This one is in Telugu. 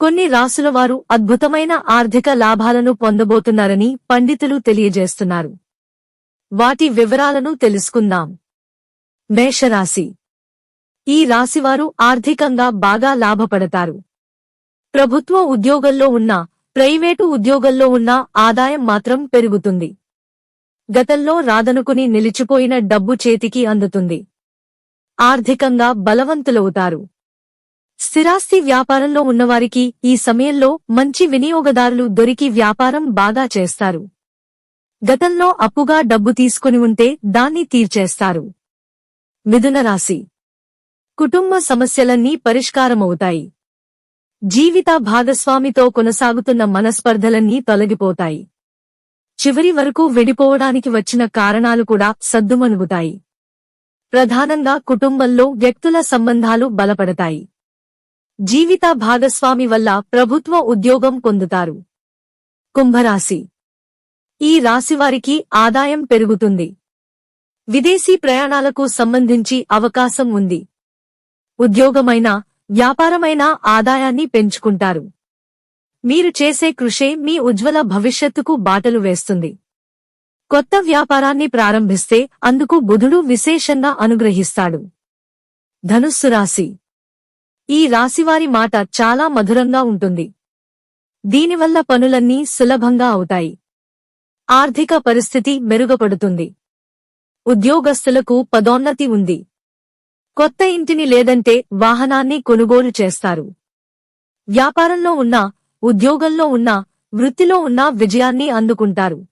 కొన్ని రాసుల వారు అద్భుతమైన ఆర్థిక లాభాలను పొందబోతున్నారని పండితులు తెలియజేస్తున్నారు. వాటి వివరాలను తెలుసుకుందాం. మేషరాశి. ఈ రాశివారు ఆర్థికంగా బాగా లాభపడతారు. ప్రభుత్వ ఉద్యోగంలో ఉన్న ప్రైవేటు ఉద్యోగంలో ఉన్న ఆదాయం మాత్రం పెరుగుతుంది. గతంలో రాదనుకుని నిలిచిపోయిన డబ్బు చేతికి అందుతుంది. ఆర్థికంగా బలవంతులవుతారు. స్థిరాస్తి వ్యాపారంలో ఉన్నవారికి ఈ సమయంలో మంచి వినియోగదారులు దొరికి వ్యాపారం బాగా చేస్తారు. గతంలో అప్పుగా డబ్బు తీసుకుని ఉంటే దాన్ని తీర్చేస్తారు. మిథున రాశి. కుటుంబ సమస్యలన్నీ పరిష్కారమవుతాయి. జీవిత భాగస్వామితో కొనసాగుతున్న మనస్పర్ధలన్నీ తొలగిపోతాయి. చివరి వరకు విడిపోవడానికి వచ్చిన కారణాలు కూడా సద్దుమణుగుతాయి. ప్రధానంగా కుటుంబంలో వ్యక్తుల సంబంధాలు బలపడతాయి. జీవిత భాగస్వామి వల్ల ప్రభుత్వ ఉద్యోగం పొందుతారు. కుంభరాశి. ఈ రాశివారికి ఆదాయం పెరుగుతుంది. విదేశీ ప్రయాణాలకు సంబంధించి అవకాశం ఉంది. ఉద్యోగమైన వ్యాపారమైన ఆదాయాన్ని పెంచుకుంటారు. మీరు చేసే కృషే మీ ఉజ్వల భవిష్యత్తుకు బాటలు వేస్తుంది. కొత్త వ్యాపారాన్ని ప్రారంభిస్తే అందుకు బుధుడు విశేషంగా అనుగ్రహిస్తాడు. ధనుస్సు రాశి. ఈ రాశివారి మాట చాలా మధురంగా ఉంటుంది. దీనివల్ల పనులన్నీ సులభంగా అవుతాయి. ఆర్థిక పరిస్థితి మెరుగుపడుతుంది. ఉద్యోగస్తులకు పదోన్నతి ఉంది. కొత్త ఇంటిని లేదంటే వాహనాన్ని కొనుగోలు చేస్తారు. వ్యాపారంలో ఉన్నా ఉద్యోగంలో ఉన్నా వృత్తిలో ఉన్నా విజయాన్ని అందుకుంటారు.